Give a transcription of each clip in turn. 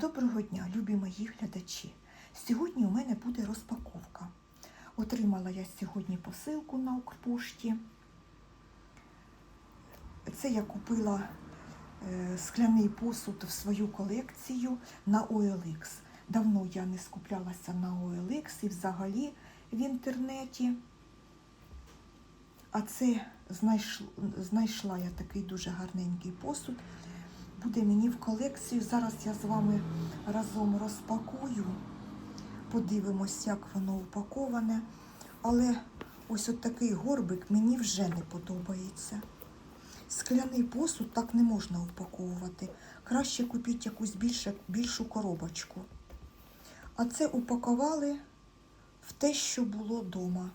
Доброго дня, любі мої глядачі. Сьогодні у мене буде розпаковка. Отримала я сьогодні посилку на Укрпошті. Це я купила е, скляний посуд в свою колекцію на OLX. Давно я не скуплялася на OLX і взагалі в інтернеті. А це знайшла, знайшла я такий дуже гарненький посуд. Буде мені в колекцію. Зараз я з вами разом розпакую. Подивимось, як воно упаковане. Але ось от такий горбик мені вже не подобається. Скляний посуд так не можна упаковувати. Краще купіть якусь більше, більшу коробочку. А це упакували в те, що було вдома.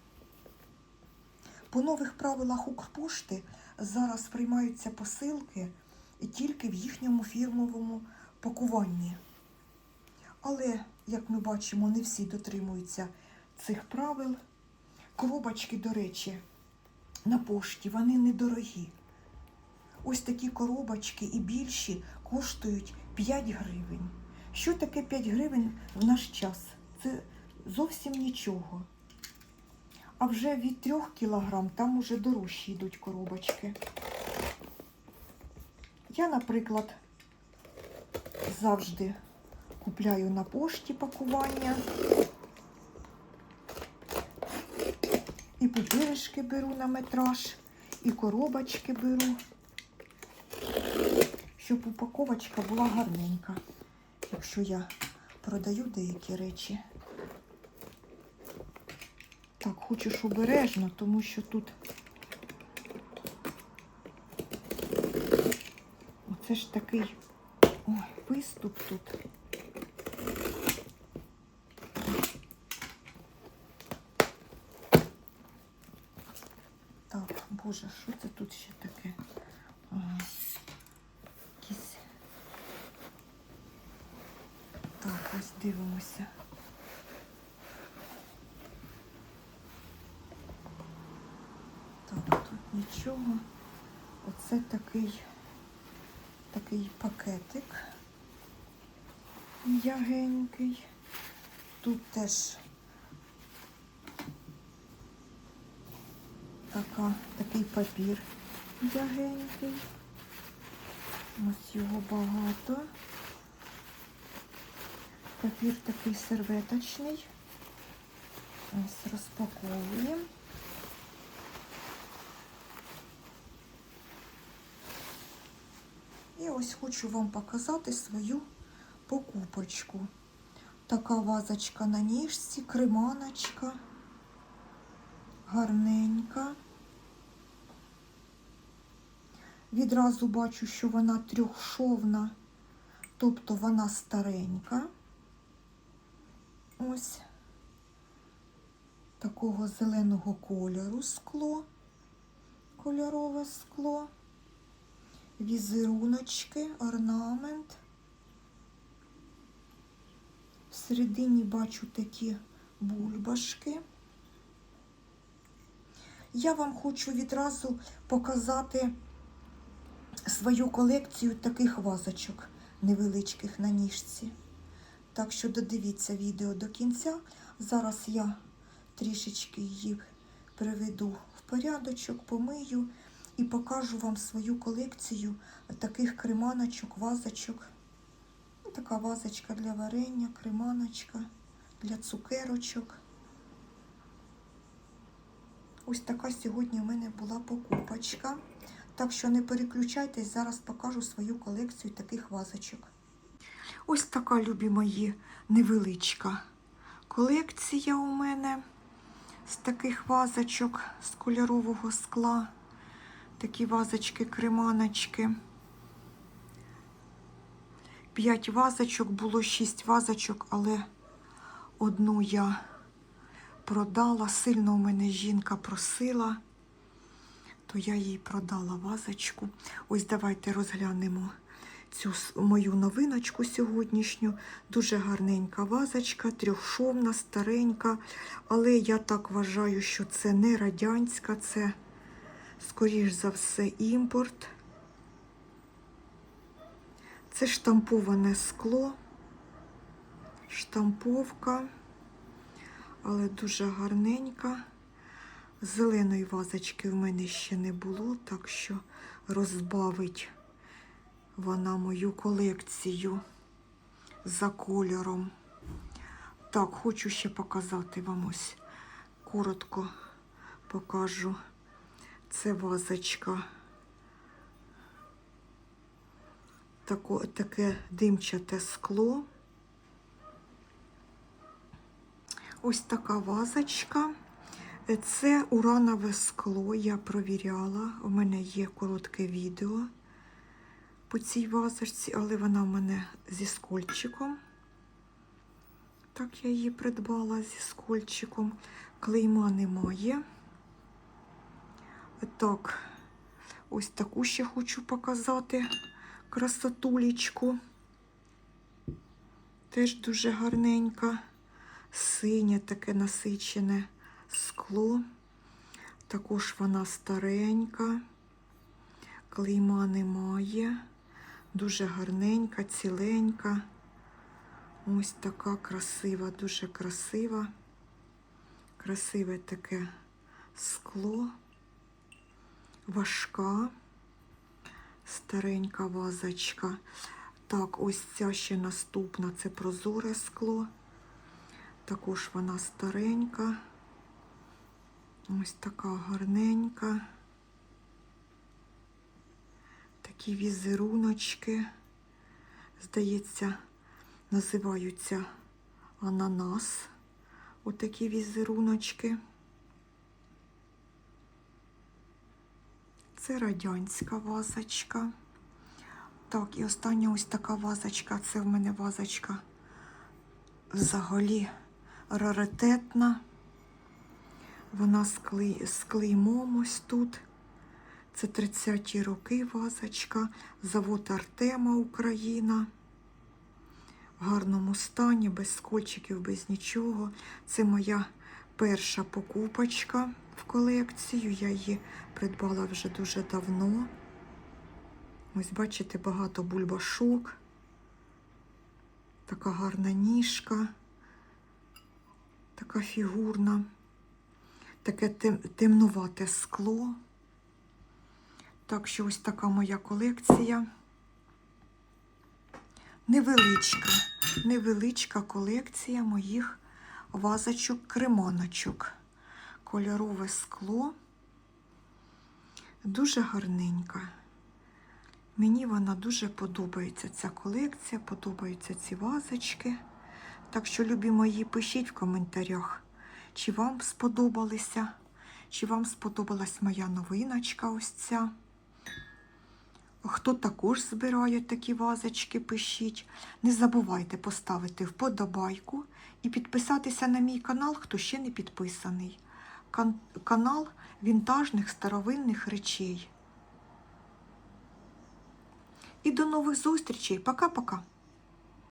По нових правилах Укрпошти зараз приймаються посилки тільки в їхньому фірмовому пакуванні. Але, як ми бачимо, не всі дотримуються цих правил. Коробочки, до речі, на пошті вони недорогі. Ось такі коробочки і більші коштують 5 гривень. Що таке 5 гривень в наш час? Це зовсім нічого. А вже від 3 кілограм там уже дорожчі йдуть коробочки. Я, наприклад, завжди купляю на пошті пакування. І пупиришки беру на метраж, і коробочки беру, щоб упаковочка була гарненька, якщо я продаю деякі речі. Так, хочеш обережно, тому що тут Оце ж такий ой, виступ тут. Так, боже, що це тут ще таке? Якісь. Так, ось дивимося. Так, тут нічого. Оце такий такий пакетик м'ягенький. Тут теж така, такий папір м'ягенький. Ось його багато. Папір такий серветочний. Ось розпаковуємо. І ось хочу вам показати свою покупочку. Така вазочка на ніжці, креманочка, гарненька. Відразу бачу, що вона трьохшовна, тобто вона старенька. Ось такого зеленого кольору скло, кольорове скло візеруночки, орнамент. Всередині бачу такі бульбашки. Я вам хочу відразу показати свою колекцію таких вазочок невеличких на ніжці. Так що додивіться відео до кінця. Зараз я трішечки її приведу в порядочок, помию і покажу вам свою колекцію таких креманочок, вазочок. Ну, Така вазочка для варення, креманочка, для цукерочок. Ось така сьогодні у мене була покупочка. Так що не переключайтесь, зараз покажу свою колекцію таких вазочок. Ось така, любі мої, невеличка колекція у мене з таких вазочок з кольорового скла. Такі вазочки, креманочки. П'ять вазочок, було шість вазочок, але одну я продала. Сильно у мене жінка просила, то я їй продала вазочку. Ось давайте розглянемо цю мою новиночку сьогоднішню. Дуже гарненька вазочка, трьохшовна, старенька. Але я так вважаю, що це не радянська, це скоріш за все, імпорт. Це штамповане скло. Штамповка, але дуже гарненька. Зеленої вазочки в мене ще не було, так що розбавить вона мою колекцію за кольором. Так, хочу ще показати вам ось. Коротко покажу. Це вазочка. Тако, таке димчате скло. Ось така вазочка. Це уранове скло, я провіряла. У мене є коротке відео по цій вазочці, але вона в мене зі скольчиком. Так я її придбала зі скольчиком. Клейма немає. Так, ось таку ще хочу показати красотулечку. Теж дуже гарненька. Синє таке насичене скло. Також вона старенька, клейма немає. Дуже гарненька, ціленька. Ось така красива, дуже красива. Красиве таке скло, важка, старенька вазочка. Так, ось ця ще наступна це прозоре скло. Також вона старенька. Ось така гарненька. Такі візеруночки, здається, називаються ананас. Отакі візеруночки. Це радянська вазочка. Так, і остання ось така вазочка. Це в мене вазочка взагалі раритетна. Вона з, клей, з клеймом ось тут. Це 30-ті роки вазочка. Завод Артема Україна. В гарному стані, без скольчиків, без нічого. Це моя перша покупочка в колекцію. Я її придбала вже дуже давно. Ось, бачите, багато бульбашок. Така гарна ніжка, така фігурна, таке тем, темнувате скло. Так що ось така моя колекція. Невеличка, невеличка колекція моїх вазочок, креманочок. Кольорове скло. Дуже гарненька. Мені вона дуже подобається, ця колекція, подобаються ці вазочки. Так що, любі мої, пишіть в коментарях, чи вам сподобалися, чи вам сподобалась моя новиночка ось ця. Хто також збирає такі вазочки, пишіть. Не забувайте поставити вподобайку і підписатися на мій канал, хто ще не підписаний. Кан канал вінтажних старовинних речей. І до нових зустрічей. Пока-пока.